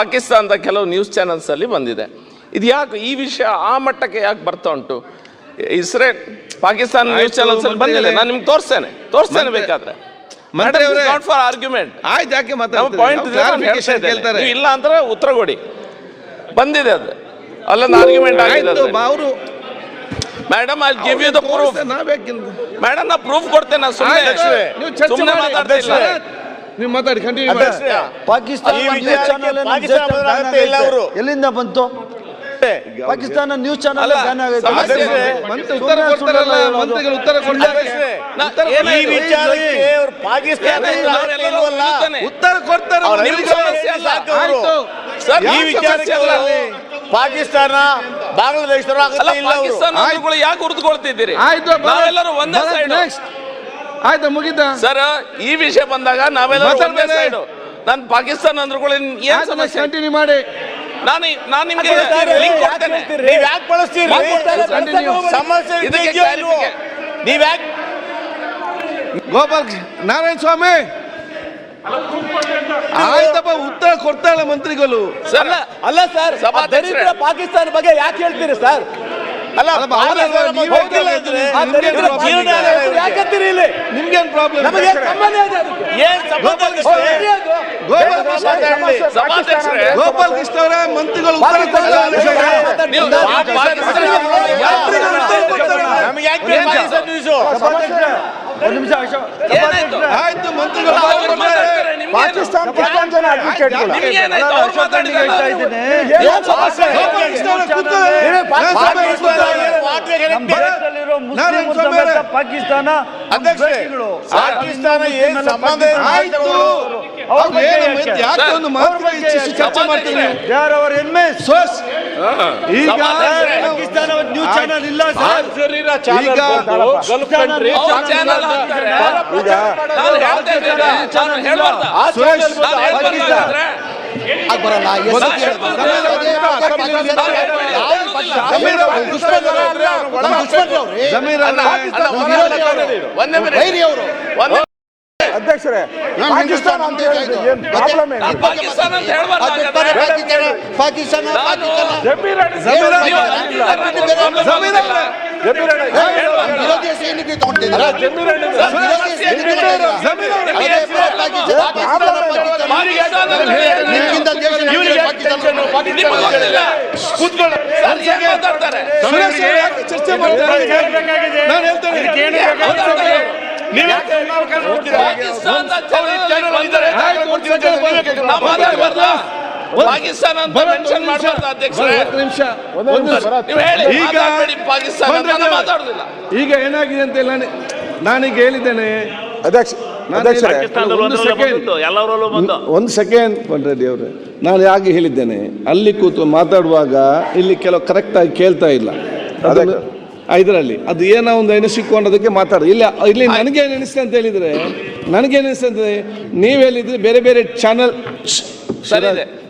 ಪಾಕಿಸ್ತಾನದ ಕೆಲವು news channels ಅಲ್ಲಿ ಬಂದಿದೆ. ಇದು ಯಾಕೆ ಈ ವಿಷಯ ಆ ಮಟ್ಟಕ್ಕೆ ಯಾಕೆ ಬರ್ತಾ ಉಂಟು? ಇಸ್ರೇಲ್ ಪಾಕಿಸ್ತಾನ ನ್ಯೂಸ್ ಆಯ್ತು, ಚಾನೆಲ್ಸ್ ಅಲ್ಲಿ ಬಂದಿದೆ. ನಾನು ನಿಮ್ಗೆ ತೋರಿಸ್ತೇನೆ. ತೋರಿಸ್ತೇನೆ ಬೇಕಾದ್ರೆ. ನಾಟ್ ಫಾರ್ ಆರ್ಗ್ಯುಮೆಂಟ್ ಆಯ್ತು ಯಾಕೆ? ಪಾಯಿಂಟ್ ಇಲ್ಲ ಅಂದ್ರೆ ಉತ್ತರ ಕೊಡಿ. ಬಂದಿದೆ ಅದು. ಅಲ್ಲೊಂದು ಆರ್ಗ್ಯುಮೆಂಟ್ ಆಗಿದೆ ಅವರು madam I give you the proof madam ನಾ ಪ್ರೂಫ್ ಕೊಡ್ತೇನೆ ಸುಮ್ಮನೆ ಅಧ್ಯಕ್ಷರೇ, ನೀವು ಚರ್ಚೆ ಸುಮ್ಮನೆ ಅಧ್ಯಕ್ಷರೇ. ನೀವು ಮಾತಾಡಿ ಕಂಟಿನ್ಯೂ ಮಾಡಿ. ಪಾಕಿಸ್ತಾನ ನ್ಯೂಸ್ ಚಾನೆಲ್ ಇಲ್ಲ ಅವರು. ಎಲ್ಲಿಂದ ಬಂತು? ಪಾಕಿಸ್ತಾನ ನ್ಯೂಸ್ ಚಾನೆಲ್ ಅಲ್ಲ, ಬ್ಯಾನ್ ಆಗೈತೆ ಸಮಸ್ಯೆ ಮಂತ್ರಿ ಉತ್ತರ ಕೊಡ್ತಾರಲ್ಲ ಮಂತ್ರಿಗಳು ಉತ್ತರ ಕೊಡ್ತಾರೆ? ಈ ವಿಚಾರಕ್ಕೆ ಅವರು ಪಾಕಿಸ್ತಾನ ಉತ್ತರ ಕೊಡ್ತಾರೆ ಅವ್ರ ಮಂತ್ರಿಗಳು. ಸಮಸ್ಯೆ ಸಾಕು ಅವರು. ಸರ್, ಈ ವಿಚಾರಕ್ಕೆ ಅವರು ಪಾಕಿಸ್ತಾನ ಬಾಂಗ್ಲಾದೇಶ ಯಾಕೆ ಹುರಿದುಕೊಳ್ತಿದ್ದೀರಿ ಆಯ್ತು ನಾವೆಲ್ಲರೂ ಒಂದೇ ಸೈಡ್. ಆಯ್ತು ಮುಗಿದ ಸರ್ ಈ ವಿಷಯ ಬಂದಾಗ ನಾವೆಲ್ಲ ಒಂದೇ. ಸೈಡ್ ನಾನು ಪಾಕಿಸ್ತಾನ ಅಂದ್ರುಗಳು ಏನ್ ಸಮಸ್ಯೆ? ಕಂಟಿನ್ಯೂ ಮಾಡಿ. ನಾನು ನಾನು ನಿಮ್ಗೆ ಲಿಂಕ್ ಕೊಡ್ತೇನೆ. ನೀವ್ ಯಾಕೆ ಬಳಸ್ತೀರಿ. ಸಮಸ್ಯೆ ನೀವು. ಯಾಕೆ ಗೋಪಾಲ್ ನಾರಾಯಣ ಸ್ವಾಮಿ. ಆಯ್ತಪ್ಪ ಉತ್ತರ ಕೊಡ್ತಾಳೆ ಮಂತ್ರಿಗಳು. ಸರ್ ಅಲ್ಲ ಸರ್. ದರಿದ್ರ ಪಾಕಿಸ್ತಾನ ಬಗ್ಗೆ ಯಾಕೆ ಹೇಳ್ತೀರಿ ಸರ್? ಅಲ್ಲ ಯಾಕಂತೀರಿ ಇಲ್ಲಿ ನಿಮ್ಗೇನ್ ಪ್ರಾಬ್ಲಮ್ ನಮಗೆ ಸಂಬಂಧ ಇದೆ. ಏನ್ ಸಂಬಂಧ? ಗೋಪಾಲ್ ಕೃಷ್ಣ ಅವರ ಗೋಪಾಲ್ ಕೃಷ್ಣ ಅವರೇ ಮಂತ್ರಿಗಳು ಉತ್ತರ ನಮಗೆ ಯಾಕೆ? ಒಂದ್ ನಿಮಿಷ ಆಯ್ತು ಮಂತ್ರಿಗಳು? ಪಾಕಿಸ್ತಾನ ಎಷ್ಟೊಂದ್ ಜನ ಅವ್ರು ಹೇಳ್ತಾ. ಇದ್ದೀನಿ. ಪಾಕಿಸ್ತಾನ. ಪಾಕಿಸ್ತಾನ ಏನ್ ಸಂಬಂಧ. ಈಗ ಪಾಕಿಸ್ತಾನ ನ್ಯೂಸ್ ಚಾನಲ್ ಇಲ್ಲ ಈಗ ಅಧ್ಯಕ್ಷರೇ ಪಾಕಿಸ್ತಾನ ಅಂತ ಹೇಳಿದ್ರೆ ಏನ್ ಪ್ರಾಬ್ಲಮ್ ಏನು? ಪಾಕಿಸ್ತಾನ ಅಂತ ಹೇಳ್ಬಾರ್ದಾ ಪಾಕಿಸ್ತಾನ ಪಾಕಿಸ್ತಾನ. ಜಮೀರ್ ಜಮೀರ್ ಜಮೀರ್ ಚರ್ಚೆ ಮಾಡ್ತಾರೆ ನಾನು ಹೇಳ್ತೇನೆ ಪಾಕಿಸ್ತಾನದ ಚಾನಲ್ ಬಂದರೆ ನಾವು ಮಾತಾಡ್ಬಾರ್ದಾ? ಪಾಕಿಸ್ತಾನ ಅಂತ ಮೆನ್ಷನ್ ನಿಮಿಷ. ಮಾಡಬಾರ್ದು ಅಧ್ಯಕ್ಷರೇ. ಒಂದು ನಿಮಿಷ. ನೀವು ಹೇಳಿ ಈಗ ಪಾಕಿಸ್ತಾನ ನಾನು ಮಾತಾಡುದಿಲ್ಲ. ಈಗ ಏನಾಗಿದೆ ಅಂತ ಹೇಳ ನಾನು ನಾನೀಗ ಹೇಳಿದ್ದೇನೆ. ಅಧ್ಯಕ್ಷ ನಾನು ಅಧ್ಯಕ್ಷರೇ ಹೇಳಿದ್ದೇನೆ. ಒಂದು ಸೆಕೆಂಡ್ ಪಂಡ್ರೆಡ್ಡಿ ಅವರೇ ನಾನು ಯಾಕೆ ಹೇಳಿದ್ದೇನೆ. ಅಲ್ಲಿ ಕೂತು ಮಾತಾಡುವಾಗ ಇಲ್ಲಿ ಕೆಲವು ಕರೆಕ್ಟಾಗಿ ಕೇಳ್ತಾ ಇಲ್ಲ. ಅದನ್ನು ಇದರಲ್ಲಿ ಅದು ಏನೋ ಒಂದು ಎಣಿಸಿಕೊಂಡದಕ್ಕೆ ಮಾತಾಡ ಇಲ್ಲ ಇಲ್ಲಿ ನನಗೇನು ಎನಿಸ್ತದೆ ಅಂತ ಹೇಳಿದರೆ ನನಗೇನು ಅಂತ ನೀವು ಹೇಳಿದ್ರೆ ಬೇರೆ ಬೇರೆ ಚಾನಲ್.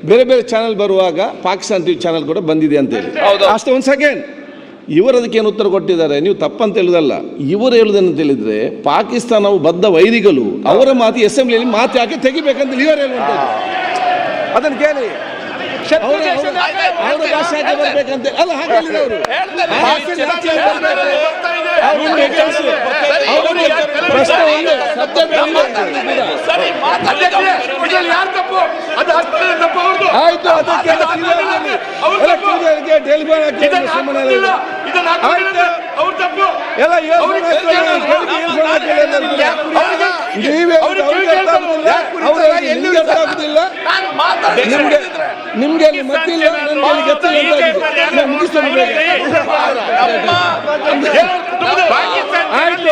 ಬೇರೆ ಬೇರೆ ಚಾನಲ್ ಬರುವಾಗ ಪಾಕಿಸ್ತಾನ್ ಟಿವಿ ಚಾನೆಲ್ ಕೂಡ ಬಂದಿದೆ ಅಂತ ಹೇಳಿ. ಹೌದು. ಅಷ್ಟೇ ಒಂದು ಸೆಕೆಂಡ್ ಇವರು ಅದಕ್ಕೆ ಏನು ಉತ್ತರ ಕೊಟ್ಟಿದ್ದಾರೆ? ನೀವು ತಪ್ಪಂತ ಹೇಳುದಲ್ಲ. ಇವರು ಹೇಳುದನ್ನು ತಿಳಿದ್ರೆ ಪಾಕಿಸ್ತಾನವು ಬದ್ಧ ವೈರಿಗಳು ಅವರ ಮಾತು ಅಸೆಂಬ್ಲಿಯಲ್ಲಿ ಮಾತು ಯಾಕೆ ತೆಗಿಬೇಕಂತ ಇವರು ಹೇಳುವಂತ ಅದನ್ನು ಕೇಳಿ. ಅವ್ರ- ಅವ್ರ- ಅವ್ರ ಭಾಷೆ ಯಾಕೆ ಬರ್ಬೇಕಂತ ಅಲ್ಲ ಹಾಗೆ ಹೇಳಿದ್ರು ಅವರು ಹೇಳ್ತೇನೆ. ಭಾಷೆ ಯಾಕೆ ಬರ್ಬೇಕು? ಅವ್ರಿಗೆ ಕೆಲಸ. ಅವ್ರಿಗೆ ಪ್ರಶ್ನೆ ಒಂದೇ, subject ಒಂದೇ. ಸರಿ ಮಾತಾಡ್ಲಿಕ್ಕೆ ಆಯ್ತು ಅದಕ್ಕೆ ಎಲ್ಲ ಕೂದಲಿಗೆ ಡೆಲಿವರಿ ಹಾಕಿ ಸುಮ್ಮನೆ ಇಲ್ಲ. ಆಯ್ತು. ಎಲ್ಲ ಯೋಚನೆ ಮಾಡ್ಕೊಳ್ಳಿ. ಬೆಳಿಗ್ಗೆ ಯೋಚನೆ ಮಾಡ್ಕೊಳ್ಳಿ. ನೀವೇ ಅವ್ರಿಗೆ ಅರ್ಥ ಆಗುದಿಲ್ಲ. ಅವ್ರಿಗೆ ನಿಮ್ಗೆ ನಿಮ್ಗೆ ಅಲ್ಲಿ ಮತ್ತಿಲ್ಲ ನನಗೆ ಗೊತ್ತಿಲ್ಲ ಬೇಗ. ಆಯ್ತು.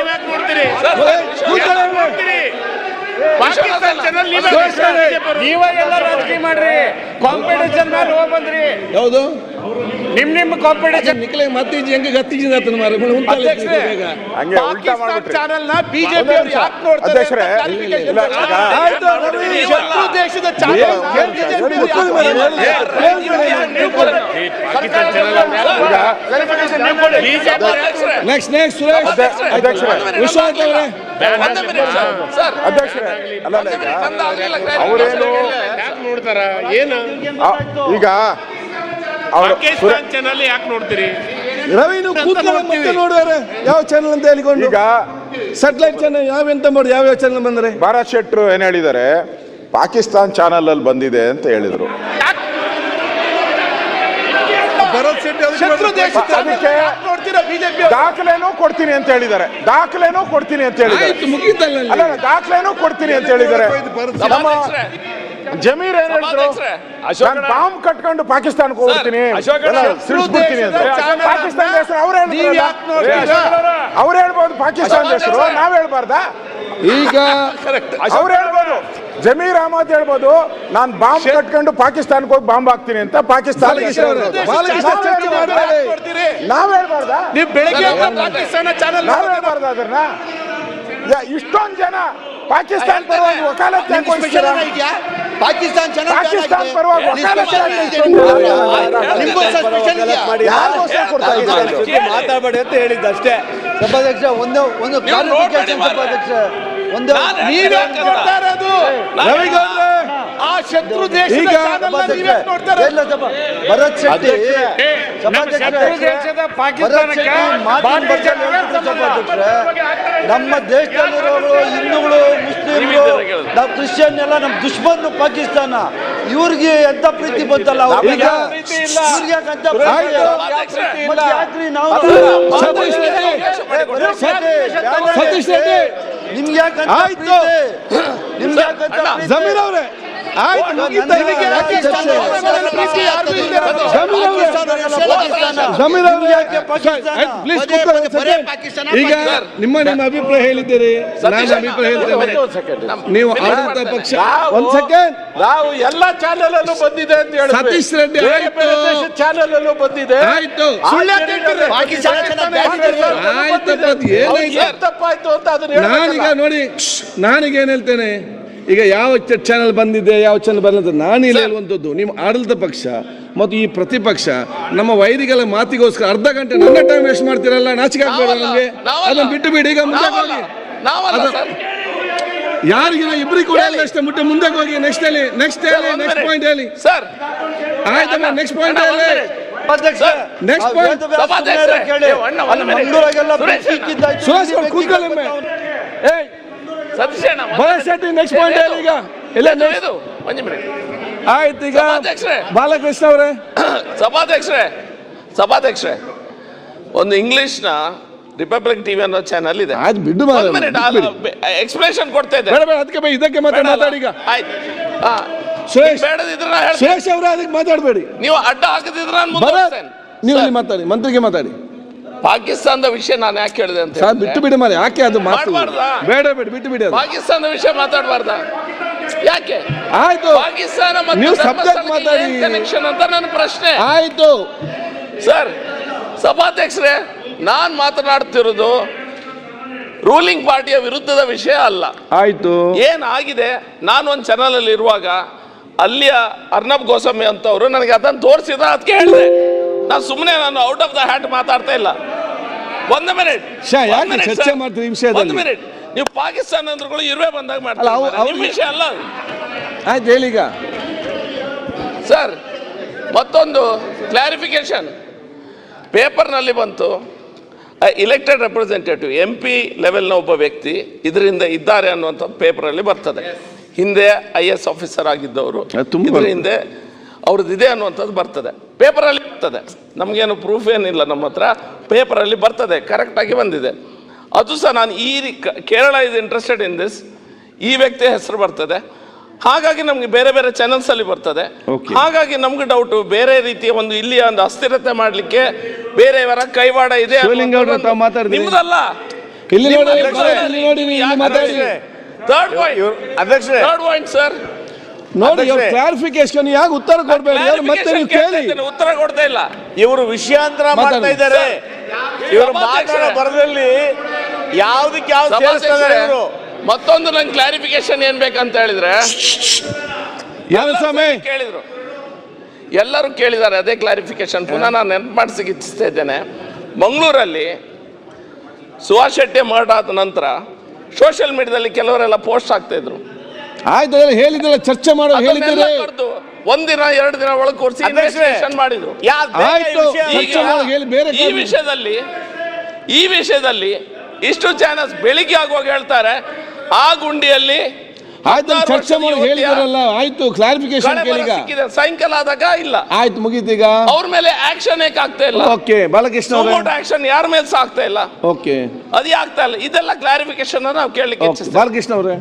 ರಾಜಕೀಯ ಮಾಡ್ರಿ ಕಾಂಪಿಟೇಷನ್ ಮೇಲೆ ಹೋಗ್ ಬಂದ್ರಿ ಯಾವುದು ನಿಮ್ ನಿಮ್ ಕಾಂಪಿಟೇಷನ್ ನಿಕ್ಲೆ ಮತ್ತೆ ಹೆಂಗೆ ಗತ್ತಿಜಿನ ಆತನ ಮಾರ ಹಂಗೆ ಉಲ್ಟಾ ಮಾಡ್ಬಿಟ್ರಿ ಚಾನೆಲ್ನ ಬಿಜೆಪಿ ಅವರು ಯಾಕೆ ನೋಡ್ತಾರೆ ಇಲ್ಲ ಆಯ್ತು ಶತ್ರು ದೇಶದ ನೆಕ್ಸ್ಟ್ ನೆಕ್ಸ್ಟ್ ಸುರೇಶ್ ಅಧ್ಯಕ್ಷರೇ ವಿಶ್ವನಾಥ್ ಅವರೇ ಸರ್. ಸರ್. ಅಧ್ಯಕ್ಷರೇ ಅಲ್ಲ ಅಲ್ಲ, ಈಗ ನಂದು ಆಗ್ಲಿಲ್ಲ, ಅವರೇನು ನೋಡ್ತಾರ? ಏನು? ಈಗ ಅವರು ಪಾಕಿಸ್ತಾನ್ ಚಾನಲ್ ಯಾಕೆ ನೋಡ್ತೀರಿ? ರವಿ ನೀವು ಕೂತ್ಕೊಳ್ಳಿ ನೋಡುವಾರೆ? ಯಾವ ಚಾನಲ್ ಅಂತ ಹೇಳಿಕೊಂಡು? ಈಗ ಸ್ಯಾಟಲೈಟ್ ಚಾನಲ್ ಯಾವ ಎಂತ ಮಾಡಿ ಯಾವ ಯಾವ ಚಾನಲ್ ಬಂದ್ರೆ? ಭಾರತ್ ಶೆಟ್ರು ಏನ್ ಹೇಳಿದ್ದಾರೆ? ಪಾಕಿಸ್ತಾನ್ ಚಾನಲ್ ಅಲ್ಲಿ ಬಂದಿದೆ ಅಂತ ಹೇಳಿದ್ರು. ಭರತ್ ಶೆಟ್ಟಿ ಅದಕ್ಕೆ ನೋಡ್ತೀರಾ ಬಿಜೆಪಿ ದಾಖಲೆನೂ ಕೊಡ್ತೀನಿ ಅಂತ ಹೇಳಿದ್ದಾರೆ. ದಾಖಲೆನೂ ಕೊಡ್ತೀನಿ ಅಂತ ಹೇಳಿದ್ದಾರೆ. ಅಲ್ಲಿ. ದಾಖಲೆನೂ ಕೊಡ್ತೀನಿ ಅಂತ ಹೇಳಿದ್ದಾರೆ. ಜಮೀರ್ ಏನ್ ಹೇಳಿದ್ರು? ನಾನು ಬಾಂಬ್ ಕಟ್ಕೊಂಡು ಪಾಕಿಸ್ತಾನಕ್ಕೆ ಹೋಗ್ತೀನಿ. ಎಲ್ಲ ಅಂತ ಪಾಕಿಸ್ತಾನ ಹೆಸರು ಅವ್ರು? ಅವ್ರು ಹೇಳ್ಬೋದು ಪಾಕಿಸ್ತಾನ ಹೆಸರು. ನಾವ್ ಹೇಳ್ಬಾರ್ದಾ? ಈಗ ಅವ್ರು ಹೇಳ್ಬೋದು. ಜಮೀರ್ ಅಹಮದ್ ಹೇಳ್ಬೋದು ನಾನು ಬಾಂಬ್ ಕಟ್ಕೊಂಡು ಪಾಕಿಸ್ತಾನಕ್ಕೆ ಹೋಗಿ ಬಾಂಬ್ ಹಾಕ್ತೀನಿ ಅಂತ ಪಾಕಿಸ್ತಾನ ನಾವ್ ಹೇಳ್ಬಾರ್ದಾ? ನೀವು ಬೆಳಗ್ಗೆ ಪಾಕಿಸ್ತಾನ ಚಾನಲ್ ನಾವ್ ಹೇಳ್ಬಾರ್ದ ಅದನ್ನ? ಯಾ- ಇಷ್ಟೊಂದ್ ಜನ ಪಾಕಿಸ್ತಾನ ಪರವಾಗಿ ವಕಾಲತ್ ಪಾಕಿಸ್ತಾನ್ ಪಾಕಿಸ್ತಾನ ಪರವಾಗಿ ವಕಾಲತ್? ಮಾತಾಡಬೇಡಿ ಅಂತ ಹೇಳಿದ್ದ ಅಷ್ಟೇ ಸಭಾಧ್ಯಕ್ಷ ಒಂದು ಒಂದು ನೀವು ಸಭಾಧ್ಯಕ್ಷ. ಒಂದು ನೀವ್ ಯಾಕೆ ನೋಡ್ತಾ ಇರೋದು ರವಿಗೌಡ್ರೆ ಆ ಶತ್ರು ದೇಶದ ಭರತ್ ಶೆಟ್ಟಿ ನಮ್ಮ ದೇಶದ ಪಾಕಿಸ್ತಾನಕ್ಕೆ ದೇಶದಲ್ಲಿರೋರು ಹಿಂದೂಗಳು ಮುಸ್ಲಿಮ್ಗಳು ನಾವು ಕ್ರಿಶ್ಚಿಯನ್ ಎಲ್ಲ ನಮ್ಮ ದುಶ್ಮನ್ ಪಾಕಿಸ್ತಾನ. ಇವ್ರಿಗೆ ಎಂತ ಪ್ರೀತಿ ಬಂತಲ್ಲ ನಾವು ಸತೀಶ್ ರೆಡ್ಡಿ ನಿಮ್ಗೆ ಯಾಕಂತ? ನಿಮ್ಗೆ ಜಮೀರ್ ಅವರೇ. ಈಗ? ಆಯ್ತು. ನಿಮ್ಮ ನಿಮ್ಮ ಅಭಿಪ್ರಾಯ ಹೇಳಿದ್ದೀರಿ ನಾನು ಅಭಿಪ್ರಾಯ ಹೇಳ್ತೇನೆ. ನೀವು ಆಡಳಿತ ಪಕ್ಷ ಒಂದ್ ಸೆಕೆಂಡ್ ನಾವು ಎಲ್ಲಾ ಚಾನೆಲ್ ಅಲ್ಲೂ ಬಂದಿದೆ ಅಂತ ಹೇಳಿ ಸತೀಶ್ ರೆಡ್ಡಿ ಆಯ್ತು. ಚಾನೆಲ್ ಅಲ್ಲೂ ಬಂದಿದೆ. ಆಯ್ತು. ತಪ್ಪಾಯ್ತು ಅಂತ ಅದನ್ನ ನಾನೀಗ ನೋಡಿ ನಾನೀಗ ಏನ್ ಹೇಳ್ತೇನೆ? ಈಗ ಯಾವ ಚಾನೆಲ್ ಬಂದಿದೆ ಯಾವ ಚಾನೆಲ್ ಬಂದಿದೆ ನಾನು ಇಲ್ಲಿ ಹೇಳುವಂಥದ್ದು ನಿಮ್ಮ ಆಡಳಿತ ಪಕ್ಷ ಮತ್ತು ಈ ಪ್ರತಿಪಕ್ಷ ನಮ್ಮ ವೈರಿಗಳ ಮಾತಿಗೋಸ್ಕರ ಅರ್ಧ ಗಂಟೆ ನನ್ನ ಟೈಮ್ ವೇಸ್ಟ್ ಮಾಡ್ತೀರಲ್ಲ ನಾಚಿಕೆ ಆಗ್ಬೇಡ ನಮಗೆ. ಅದನ್ನ ಬಿಟ್ಟು ಬಿಡಿ ಈಗ ಮುಂದೆ ಹೋಗಿ. ಯಾರಿಗಿನ ಇಬ್ಬರಿಗೆ ಕೂಡ ಇಲ್ಲ ಅಷ್ಟೇ ಮುಟ್ಟೆ ಮುಂದೆ ಹೋಗಿ ನೆಕ್ಸ್ಟ್ ಹೇಳಿ ನೆಕ್ಸ್ಟ್ ಹೇಳಿ ನೆಕ್ಸ್ಟ್ ಪಾಯಿಂಟ್ ಹೇಳಿ ಸರ್ ಆಯ್ತಮ್ಮ ನೆಕ್ಸ್ಟ್ ಪಾಯಿಂಟ್ ಹೇಳಿ ಸಭಾಧ್ಯಕ್ಷರೇ, ಕೇಳಿ. minute. ಮಂಗಳೂರಾಗೆಲ್ಲ ಸುರೇಶ್ ಕೂತ್ಕೊಳ್ಳಿ ಏಯ್ ಸತೀಶ್ ಅಣ್ಣ, ಒಂದ್ ಭರತ್ ಶೆಟ್ಟಿ ನೆಕ್ಸ್ಟ್ ಪಾಯಿಂಟ್ ಹೇಳಿ ಈಗ. ಇಲ್ಲ ಇದು, ಆಯ್ತು ಈಗ ಸಭಾಧ್ಯಕ್ಷರೇ. ಬಾಲಕೃಷ್ಣ ಅವರೇ. ಸಭಾಧ್ಯಕ್ಷರೇ. ಸಭಾಧ್ಯಕ್ಷರೇ. ಒಂದು ಇಂಗ್ಲಿಷ್ನ ರಿಪಬ್ಲಿಕ್ ಟಿವಿ ಅನ್ನೋ ಚಾನಲ್ ಇದೆ. ಆಯ್ತು ಬಿಡು. ಎಕ್ಸ್ಪ್ಲೇಷನ್ ಕೊಡ್ತಾ ಇದ್ದೆ ಬೇಡ ಬೇಡ ಅದಕ್ಕೆ ಬೈ ಇದಕ್ಕೆ ಮಾತ್ರ ಮಾತಾಡಿ ಈಗ. ಆಯ್ತು. ಹಾ. ಸುರೇಶ್ ಬೇಡದಿದ್ರೆ ನಾ ಹೇಳ್ತೀನಿ. ಸುರೇಶ್ ಅವರೇ ಅದಕ್ಕೆ ಮಾತಾಡಬೇಡಿ. ನೀವು ಅಡ್ಡ ಹಾಕದಿದ್ರೆ ನಾನು ಭರತ್ ನೀವು ಮಾತಾಡಿ ಮಂತ್ರಿಗೆ ಮಾತಾಡಿ. ಪಾಕಿಸ್ತಾನದ ವಿಷಯ ನಾನು ಯಾಕೆ ಹೇಳಿದೆ ಅಂತ ಸರ್ ಬಿಟ್ಟು ಬಿಡಿ ಮಾರಿ ಯಾಕೆ ಅದು ಮಾತು? ಮಾಡ್ಬಾರ್ದಾ? ಬೇಡ ಬೇಡ ಬಿಟ್ಟು ಬಿಡಿ ಅದು. ಪಾಕಿಸ್ತಾನದ ವಿಷಯ ಮಾತಾಡಬಾರ್ದ? ಯಾಕೆ? ಆಯ್ತು. ಪಾಕಿಸ್ತಾನ ಮತ್ತು ನೀವು subject ಧರ್ಮಸ್ಥಳಕ್ಕೆ ಮಾತಾಡಿ. ಏನ್ ಕನೆಕ್ಷನ್ ಅಂತ ನನ್ನ ಪ್ರಶ್ನೆ. ಆಯ್ತು. ಸರ್ ಸಭಾಧ್ಯಕ್ಷರೇ ನಾನು ಮಾತನಾಡ್ತಿರೋದು ರೂಲಿಂಗ್ ಪಾರ್ಟಿಯ ವಿರುದ್ಧದ ವಿಷಯ ಅಲ್ಲ. ಆಯ್ತು. ಏನಾಗಿದೆ? ನಾನು ಒಂದು ಚಾನಲ್ ಅಲ್ಲಿ ಇರುವಾಗ ಅಲ್ಲಿಯ ಅರ್ನಬ್ ಗೋಸ್ವಾಮಿ ಅಂತವರು ನನಗೆ ಅದನ್ನು ತೋರಿಸಿದ ಅದಕ್ಕೆ ಹೇಳಿದೆ. ನಾನು ಸುಮ್ಮನೆ ನಾನು ಔಟ್ ಆಫ್ ದ ಹ್ಯಾಟ್ ಮಾತಾಡ್ತಾ ಇಲ್ಲ. ಒಂದು ಮಿನಿಟ್ ಚರ್ಚೆ ಮಾಡ್ತೀವಿ ವಿಷಯದಲ್ಲಿ? ಒಂದು ಮಿನಿಟ್ ನೀವು ಪಾಕಿಸ್ತಾನ ಅಂದ್ರುಗಳು ಇರುವೆ ಬಂದಾಗ ಮಾಡ್ತಾರೆ. ವಿಷಯ ಅಲ್ಲ. ಆಯ್ತು ಹೇಳಿ ಈಗ. ಸರ್ ಮತ್ತೊಂದು ಕ್ಲಾರಿಫಿಕೇಶನ್ ಪೇಪರ್ನಲ್ಲಿ ಬಂತು ಇಲೆಕ್ಟೆಡ್ ರೆಪ್ರೆಸೆಂಟೇಟಿವ್ ಎಂ ಪಿ ಲೆವೆಲ್ನ ಒಬ್ಬ ವ್ಯಕ್ತಿ ಇದರಿಂದ ಇದ್ದಾರೆ ಅನ್ನುವಂಥ ಪೇಪರಲ್ಲಿ ಬರ್ತದೆ. ಹಿಂದೆ ಐ ಎಸ್ ಆಫೀಸರ್ ಆಗಿದ್ದವರು. ಇದರ ಹಿಂದೆ ಅವ್ರದ್ದು ಇದೆ ಅನ್ನುವಂಥದ್ದು ಬರ್ತದೆ. ಪೇಪರಲ್ಲಿ ಬರ್ತದೆ. ನಮಗೇನು ಪ್ರೂಫ್ ಏನಿಲ್ಲ ನಮ್ಮ ಹತ್ರ. ಪೇಪರಲ್ಲಿ ಬರ್ತದೆ ಕರೆಕ್ಟಾಗಿ ಬಂದಿದೆ. ಅದು ಸಹ ನಾನು ಈ ರೀ- Kerala is interested in this ಈ ವ್ಯಕ್ತಿಯ ಹೆಸರು ಬರ್ತದೆ. ಹಾಗಾಗಿ ನಮಗೆ ಬೇರೆ ಬೇರೆ ಚಾನೆಲ್ಸ್ ಅಲ್ಲಿ ಬರ್ತದೆ. ಹಾಗಾಗಿ ನಮ್ಗೆ ಡೌಟ್ ಬೇರೆ ರೀತಿಯ ಒಂದು ಇಲ್ಲಿಯ ಒಂದು ಅಸ್ಥಿರತೆ ಮಾಡಲಿಕ್ಕೆ ಬೇರೆಯವರ ಕೈವಾಡ ಇದೆ. ನಿಮ್ದಲ್ಲ. ಥರ್ಡ್ ಪಾಯಿಂಟ್ ಸರ್ ನೋಡಿ ಕ್ಲಾರಿಫಿಕೇಶನ್ ಯಾಕೆ ಉತ್ತರ ಕೊಡಬೇಡಿ? ಮತ್ತೆ ನೀವು ಕೇಳಿ. ಉತ್ತರ ಕೊಡ್ತಾ ಇಲ್ಲ. ಇವರು ವಿಷಯಾಂತರ ಮಾಡ್ತಾ ಇದ್ದಾರೆ. ಇವರು. ಮಾತಾಡೋ ಬರದಲ್ಲಿ ಯಾವ್ದಕ್ಕೆ ಯಾವ್ದು ಸೇರಿಸ್ತಾರೆ ಇವರು? ಮತ್ತೊಂದು ನಂಗೆ ಕ್ಲಾರಿಫಿಕೇಶನ್ ಏನ್ ಬೇಕಂತ ಹೇಳಿದ್ರೆ ಕೇಳಿದ್ರು. ಎಲ್ಲರೂ ಕೇಳಿದ್ದಾರೆ ಅದೇ ಕ್ಲಾರಿಫಿಕೇಶನ್ ಪುನಃ ನಾನು ನೆನಪು ಮಾಡಿಸಿ ಇಚ್ಛಿಸ್ತಾ ಇದ್ದೇನೆ. ಮಂಗಳೂರಲ್ಲಿ ಸುಭಾಷ್ ಶೆಟ್ಟಿ ಮರ್ಡ್ ಆದ ನಂತರ ಸೋಷಿಯಲ್ ಮೀಡಿಯಾದಲ್ಲಿ ಕೆಲವರೆಲ್ಲ ಪೋಸ್ಟ್ ಆಗ್ತಾ ಇದ್ರು. ಆಯ್ತು ಹೇಳಿದ್ದೆಲ್ಲ ಚರ್ಚೆ ಮಾಡೋ ಹೇಳಿದ್ದೀರಿ. ಒಂದಿನ ಎರಡು ದಿನ ಒಳಗೆ ಕೊರ್ಸಿ. ಇನ್ವೆಸ್ಟಿಗೇಷನ್ ಮಾಡಿದ್ರು ಆಯ್ತು. ಚರ್ಚೆ ಹೇಳಿ ಬೇರೆ ಈ ವಿಷಯದಲ್ಲಿ ಈ ವಿಷಯದಲ್ಲಿ ಇಷ್ಟು ಚಾನಲ್ಸ್ ಬೆಳಿಗ್ಗೆ ಆಗುವಾಗ ಹೇಳ್ತಾರೆ ಆ ಗುಂಡಿಯಲ್ಲಿ ಆಯ್ತು ಚರ್ಚೆ ಮಾಡಿ ಹೇಳಿದಾರಲ್ಲ ಆಯ್ತು ಕ್ಲಾರಿಫಿಕೇಶನ್ ಕೇಳೀಗ. ಸಾಯಂಕಾಲ ಆದಾಗ ಇಲ್ಲ. ಆಯ್ತು ಮುಗೀತೀಗ ಅವ್ರ ಮೇಲೆ ಆಕ್ಷನ್ ಏಕೆ ಆಗ್ತಾ ಇಲ್ಲ? ಓಕೆ ಬಾಲಕೃಷ್ಣ ಅವರೇ. ಆಕ್ಷನ್ ಯಾರ ಮೇಲೆ ಸಹ ಆಗ್ತಾ ಇಲ್ಲ? ಓಕೆ. ಅದೇ ಆಗ್ತಾ ಇಲ್ಲ? ಇದೆಲ್ಲ ಕ್ಲಾರಿಫಿಕೇಶನ್ ನಾವು ಕೇಳಲಿಕ್ಕೆ ಬಾಲಕೃಷ್ಣ ಅವರೇ.